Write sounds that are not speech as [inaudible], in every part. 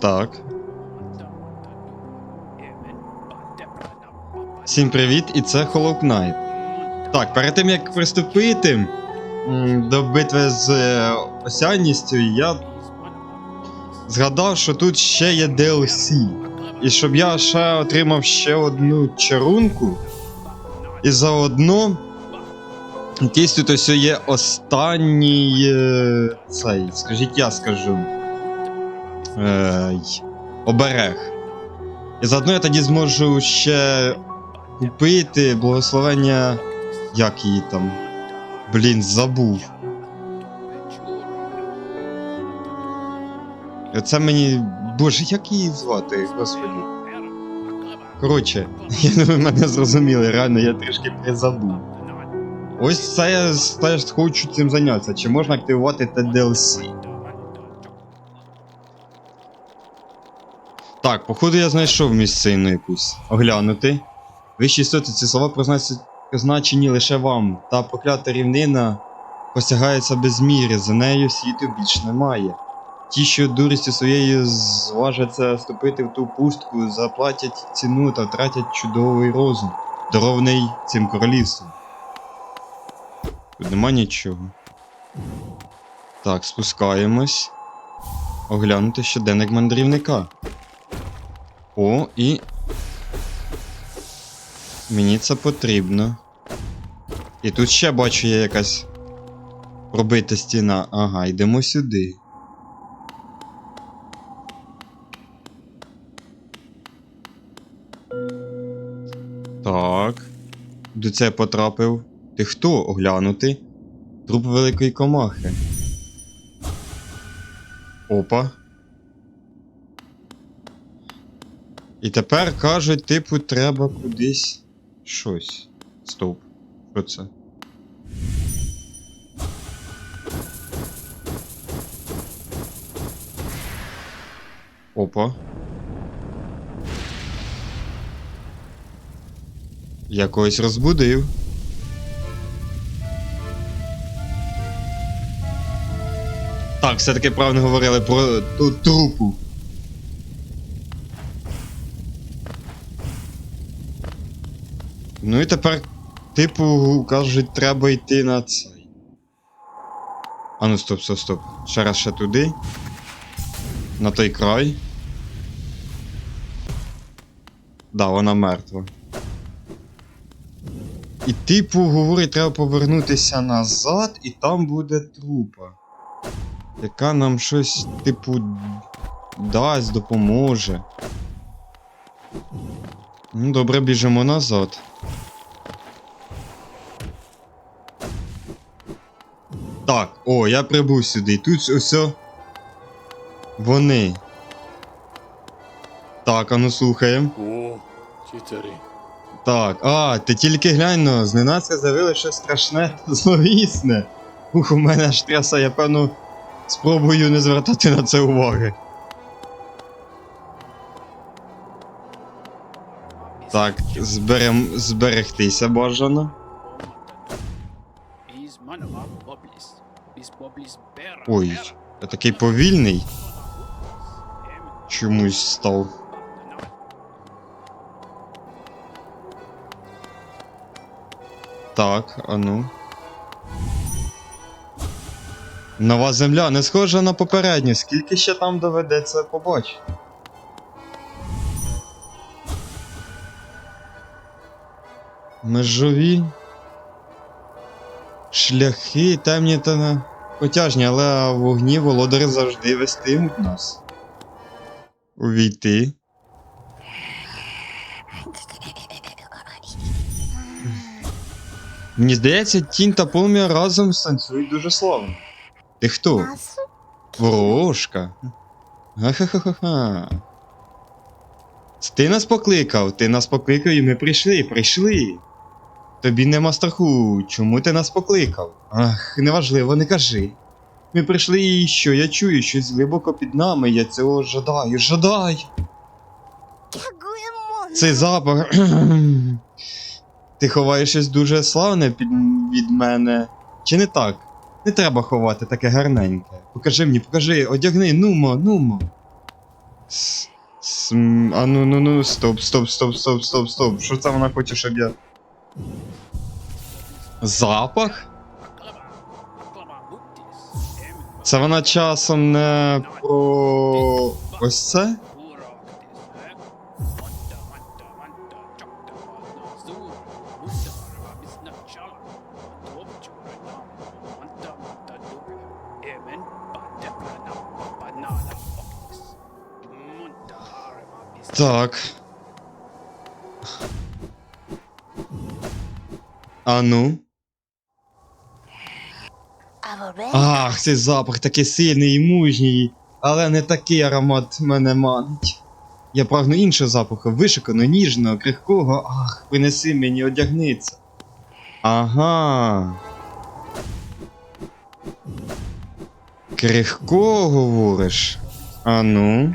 Так. Всім привіт, і це Hollow Knight. Так, перед тим як приступити до битви з е, осянністю, я згадав, що тут ще є DLC. І щоб я ще отримав ще одну чарунку. І заодно. Якийсь тут ось є останній. е, Цей, скажіть, я скажу. Е, оберег. І заодно я тоді зможу ще купити благословення. Як її там? Блін, забув. Це мені. Боже, як її звати, господи. Коротше, [laughs] я думаю, мене зрозуміли, реально я трішки призабув. Ось це я теж хочу цим зайнятися. Чи можна активувати те Так, походу я знайшов місцину якусь. Оглянути. Вищі істоти ці слова призначені лише вам, та проклята рівнина посягається без міри, за нею світу більш немає. Ті, що дурістю своєю зважаться вступити в ту пустку, заплатять ціну та втратять чудовий розум, дарований цим королівством. Тут нема нічого. Так, спускаємось. Оглянути щоденник мандрівника. О, і. Мені це потрібно. І тут ще бачу є якась пробита стіна. Ага, йдемо сюди. Так. До це потрапив. Ти хто оглянути? Труп великої комахи. Опа. І тепер кажуть, типу, треба кудись щось. Стоп. Що це? Опа. Я когось розбудив. Так, все-таки правильно говорили про ту трупу. Ну і тепер, типу, кажуть, треба йти на цей. А ну стоп, стоп, стоп. Ще раз ще туди. На той край. Да, вона мертва. І типу, говорить, треба повернутися назад, і там буде трупа. Яка нам щось, типу, дасть, допоможе. Ну, добре, біжимо назад. Так, о, я прибув сюди. Тут ось. Вони. Так, а ну слухаємо. О, тітері. Так, а, ти тільки глянь, ну, зненацька з'явилося щось страшне [laughs] зловісне. Ух, у мене аж тряса, я певно спробую не звертати на це уваги. Так, зберем, зберегтися бажано. Ой, я такий повільний чомусь став. Так, а ну. Нова земля не схожа на попередню. Скільки ще там доведеться побачити? Межові. Шляхи темні та не потяжні, але вогні володари завжди вестимуть нас. Увійти. Мені здається, тінь та полум'я разом станцюють дуже славно. Ти хто? Ворожка. Ха-ха-ха-ха. Ти нас покликав, ти нас покликав і ми прийшли, прийшли. Тобі нема страху, чому ти нас покликав? Ах, неважливо, не кажи. Ми прийшли і що, я чую, щось глибоко під нами, я цього жадаю, жадай. Цей запах. Ти ховаєш щось дуже славне під... від мене. Чи не так? Не треба ховати таке гарненьке. Покажи мені, покажи, одягни, нумо, нумо. С- см- А ну ну ну стоп, стоп, стоп, стоп, стоп, стоп. Що це вона хоче, щоб я. Запах? Це вона часом не про ось це? Так. А ну. Ах, цей запах такий сильний і мужній, але не такий аромат мене манить. Я прагну іншого запаху, вишиканого, ніжного, крихкого. Ах, принеси мені одягниться. Ага. Крихкого говориш? А ну.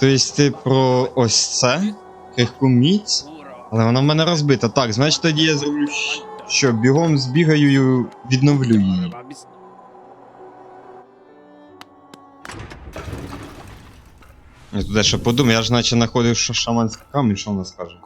Тобто ти про ось це? Крихку міць? Але вона в мене розбита. Так, значить тоді я зроблю що, бігом збігаю і відновлю її. Я туди ще подумаю, я ж наче знаходив шаманський камінь, що вона скаже.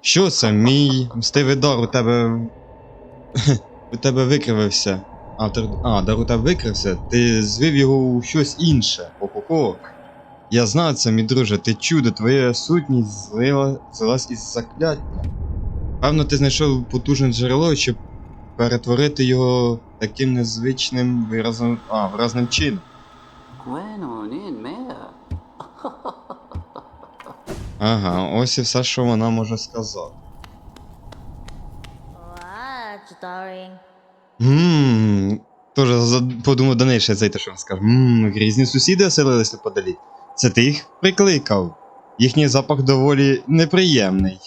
Що це? Мій мстивий дар у тебе. [laughs] у тебе викривився. А, а, дар у тебе викрився. Ти звив його у щось інше. Хо-хо-хо. Я знаю це, мій друже, ти чудо, твоя сутність злила, злилась із закляття. Певно, ти знайшов потужне джерело, щоб перетворити його таким незвичним виразом. А, виразним чином. Ага, ось і все, що вона може сказати. Ммм. Тоже подумав до неї ще зайти, що він скаже. Ммм, грізні сусіди оселились неподалік. Це ти їх прикликав. Їхній запах доволі неприємний.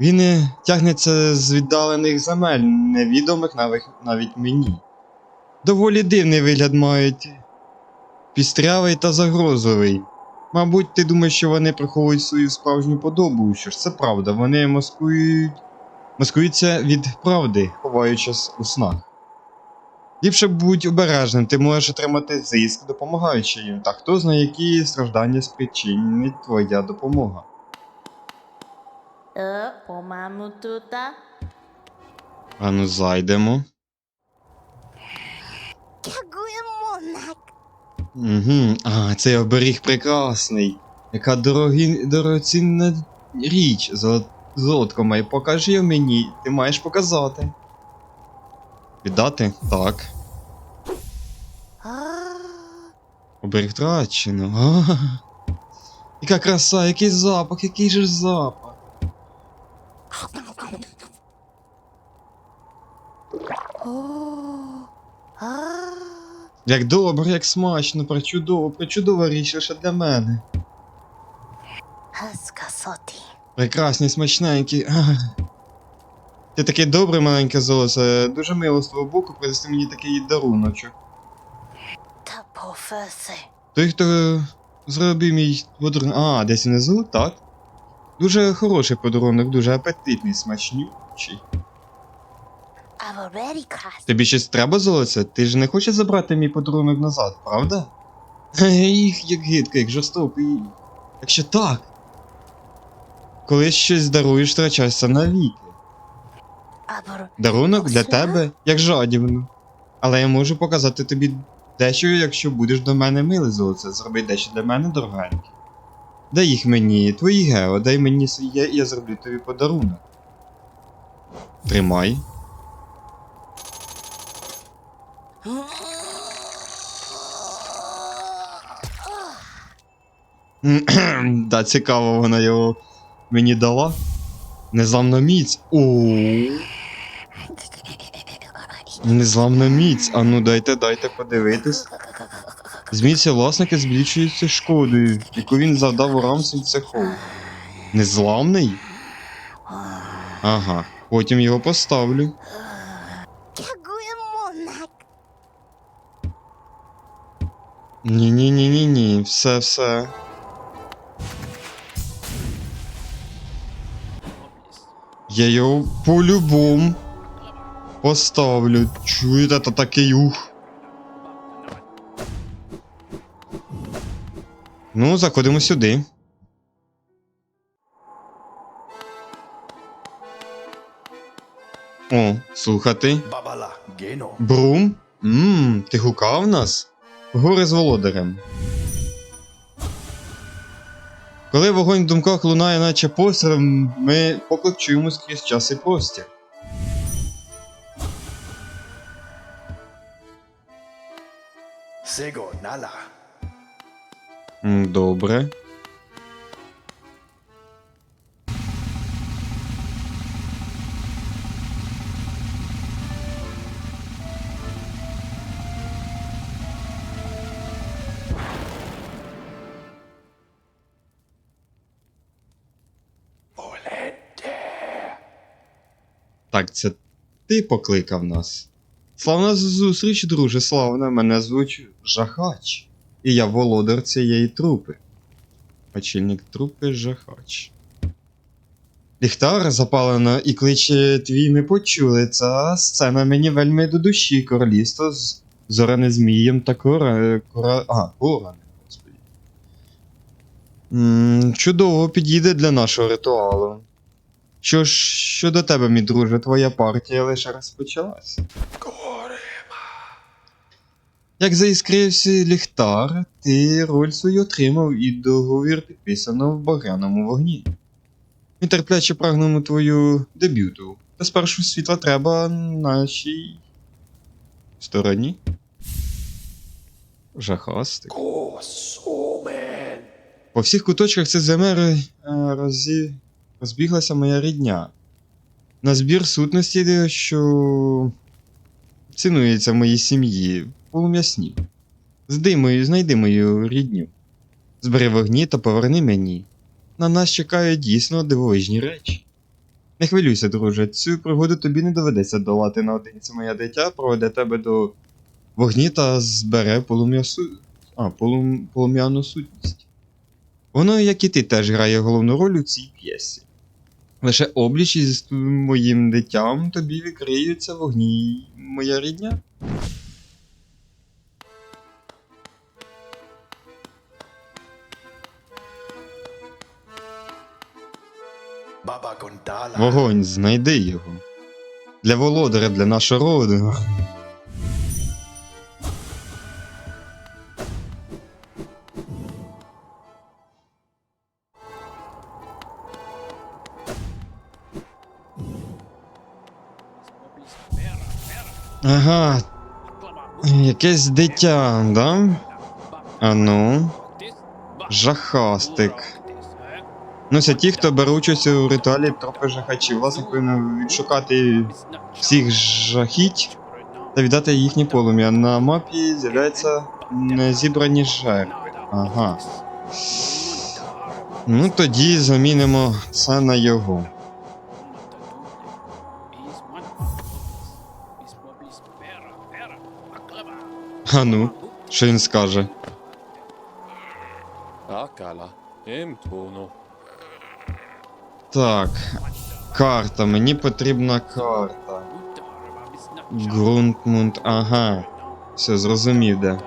Він е, тягнеться з віддалених земель, невідомих навіть, мені. Доволі дивний вигляд мають. Пістрявий та загрозовий. Мабуть, ти думаєш, що вони приховують свою справжню подобу. Що ж це правда, вони маскують маскуються від правди, ховаючись у снах. Ліпше будь обережним, ти можеш отримати зиск, допомагаючи їм, та хто знає, які страждання спричинить твоя допомога. Е, по-моєму, тут. а? Ану, зайдемо. Угу. А, цей оберіг прекрасний. Яка дорогі... дорогоцінна річ, золотко моє, покажи мені, ти маєш показати. Віддати? Так. Оберіг втрачено. Яка краса, який запах, який же запах. Як добре, як смачно, причудово, причудова річ лише для мене. Прекрасні, смачненькі. Ти таке добре, маленьке золоце. Дуже мило з твого боку принести мені такий даруночок. Та пофеси. Той, хто зробив мій подарунок. А, десь внизу, так? Дуже хороший подарунок, дуже апетитний, смачнючий. Тобі щось треба золоце? Ти ж не хочеш забрати мій подарунок назад, правда? [laughs] Їх, як гидко, як жорстоко. і- Якщо так. Коли щось даруєш, втрачаєшся навіки. Дарунок для тебе як жадібно. Але я можу показати тобі дещо, якщо будеш до мене милий золоце, зроби дещо для мене дорогеньке. Дай їх мені, твої гео, дай мені своє, і я зроблю тобі подарунок. Тримай. [clears throat] да, цікаво, вона його мені дала. Незламна міць. О. Незламна міць. А ну дайте, дайте подивитись. Зміця власника збільшується шкодою, яку він завдав ворам цехов. Незламний? Ага, потім його поставлю. Ні-ні-ні-ні-ні, все, все. Я його по-любому поставлю. чуєте, это такий ух. Ну, заходимо сюди. О, слухати. Брум? Ммм, ти гукав нас? Гори з володарем. Коли вогонь в думках лунає, наче посеред, ми поклик чуємо скрізь час і простір. Nala. Добре. Так, це ти покликав нас. Славна зустріч, друже, славна. Мене звуть Жахач. І я володар цієї трупи. Очільник трупи Жахач. Ліхтар запалено і кличе твій ми почули. Ця сцена мені вельми до душі. Королівство з зорене змієм та кора. кора... А, коране, чудово підійде для нашого ритуалу. Що ж щодо тебе, мій друже, твоя партія лише розпочалася. Як заіскрився ліхтар, ти роль свою отримав і договір підписано в багряному вогні. Ми терпляче прагнемо твою дебюту. Та спершу світла треба нашій стороні. Жахастик. По всіх куточках цих земель е, розі... розбіглася моя рідня. На збір сутності, що цінується в моїй сім'ї, полум'ясні. Здай мою, знайди мою рідню. Збери вогні та поверни мені. На нас чекають дійсно дивовижні речі. Не хвилюйся, друже, цю пригоду тобі не доведеться долати наодинці моє дитя, проведе тебе до вогні та збере полум'ясу... а, полум... полум'яну сутність. Воно, як і ти, теж грає головну роль у цій п'єсі. Лише обліч із моїм дитям тобі відкриються вогні моя рідня. Вогонь, знайди його. Для володаря, для нашого роду. Ага. Якесь дитя, да? А ну. Жахастик. Ну, це ті, хто бере участь у ритуалі трохи жахачів. Власне, повинен відшукати всіх жахіть та віддати їхнє полум'я. На мапі з'являються незібрані жертви. Ага. Ну тоді замінимо це на його. А ну, що він скаже? Так. Карта, мені потрібна карта. Ґрунтмунд, ага. Все, зрозумів де.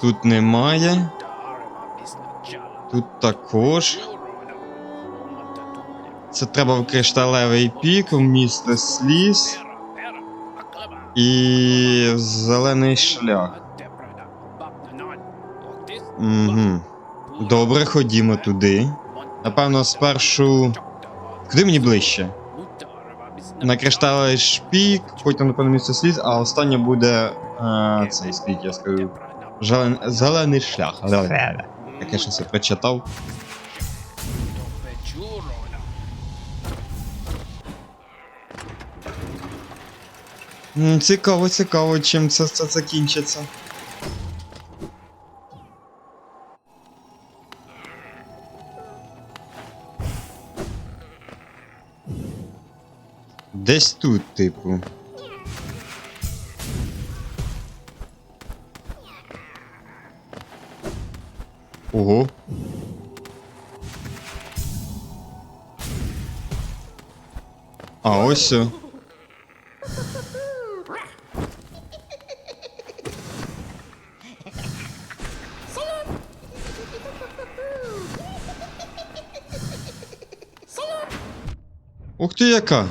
Тут немає. Тут також. Це треба в кришталевий пік, в місто сліз і зелений шлях. Угу. Добре, ходімо туди. Напевно, спершу. Куди мені ближче? На кришталевий шпік, потім, напевно, місце сліз, а останнє буде. А, цей скільки я скажу. Зелений шлях. Як я щось прочитав. Цікаво, цікаво, чим це, це закінчиться. Десь тут, типу. Ого. А ось. о. Ух ти яка!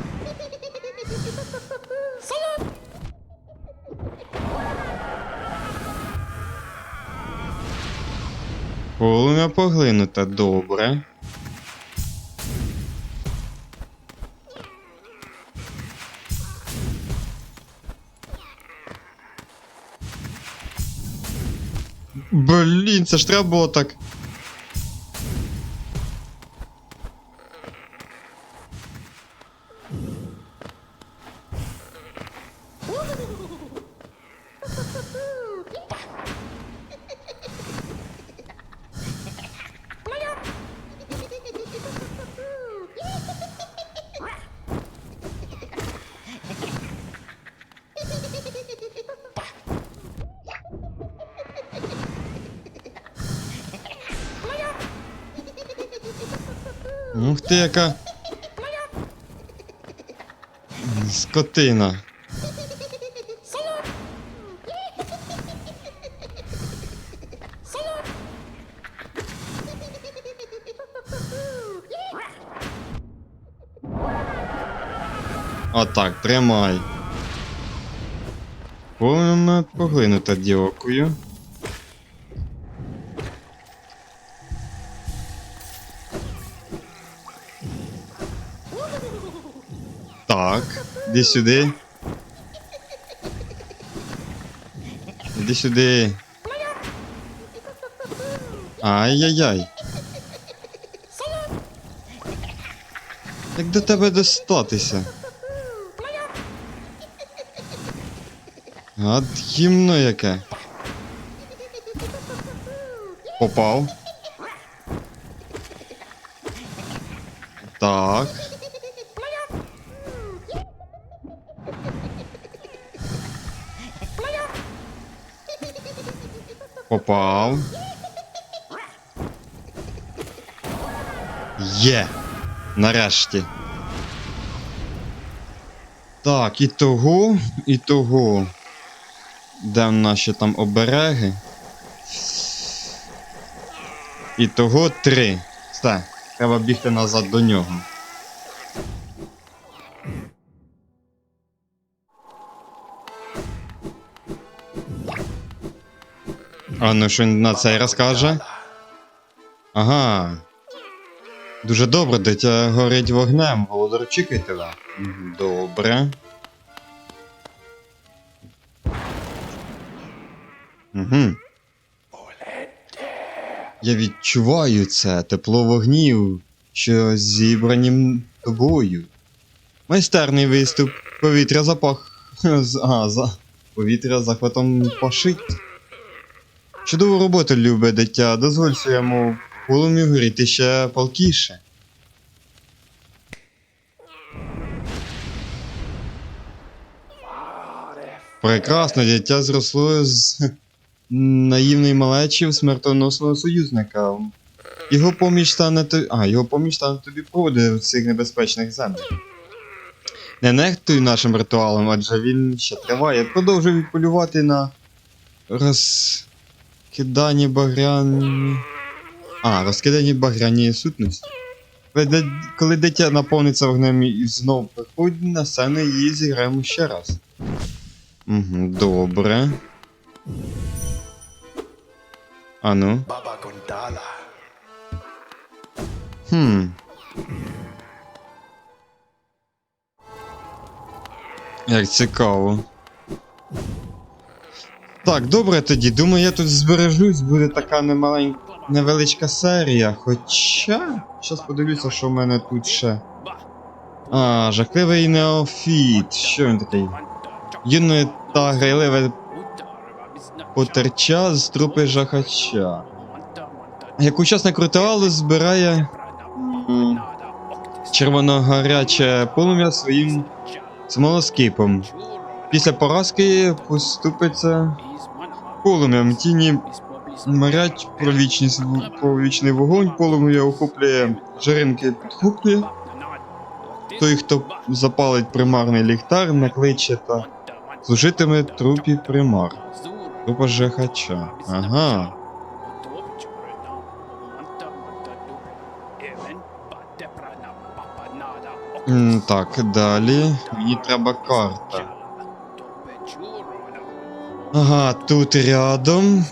Полум'я поглинуте, добре. Блін, це ж треба було так. Ух ти яка. Скотина. Отак, тримай. Повинна поглинута дякую. Так, іди сюди. Іди сюди. Ай-яй-яй. Як до тебе достатися? От гімно яке. Попав. Так. Попав. Є. Нарешті. Так, і того, і того. Де наші там обереги? І того три. Все, треба бігти назад до нього. А ну що на цей розкаже? Ага. Дуже добре, дитя горить вогнем, володар тебе. Добре. Угу. Я відчуваю це тепло вогнів, що зібрані тобою. Майстерний виступ, повітря запах. [laughs] А, за... повітря захватом пашить. Чудову роботу, любе дитя, дозволь своєму полум'ю горіти ще палкіше. Прекрасно, дитя зросло з наївної малечі в смертоносного союзника. Його поміч стане тобі. А, його поміч стане тобі проводи в цих небезпечних землях. Не нехтуй нашим ритуалом, адже він ще триває. Продовжуй полювати на розкидані багряні. А, розкидані багряні сутності. Коли, дитя наповниться вогнем і знов приходь на сцену і зіграємо ще раз. Угу, добре. Baba Gondala. Хм. Як цікаво. Так, добре тоді. Думаю, я тут збережусь, буде така немаленька невеличка серія. Хоча. Щас подивлюся, що в мене тут ще. А, жахливий неофіт. Що він такий? Юне та грайливе потерча з трупи жахача. Як учасник ритуалу збирає м, червоногаряче полум'я своїм смолоскипом. Після поразки поступиться полум'ям. Тіні морять про вічний вогонь, полум'я охоплює, жаринки підхоплює. Той, хто запалить примарний ліхтар, накличе та служитиме трупі примар. Трупа жахача. Ага. Так, далі. Мені треба карта. Ага, тут рядом.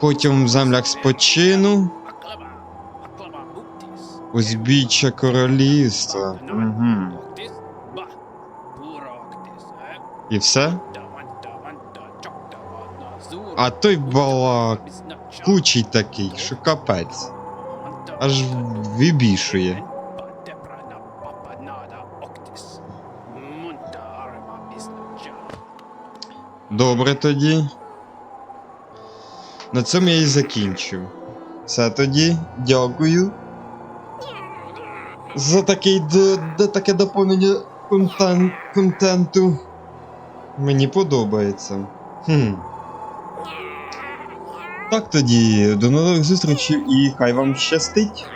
Потім в землях спочину. Узбіччя королівства. Угу. І все? А той балак кучий такий, що капець. Аж вибішує. Добре тоді. На цьому я і закінчу. Все тоді, дякую. За такий таке доповнення контен- контенту. Мені подобається. Хм. Так тоді, до нових зустрічей і хай вам щастить.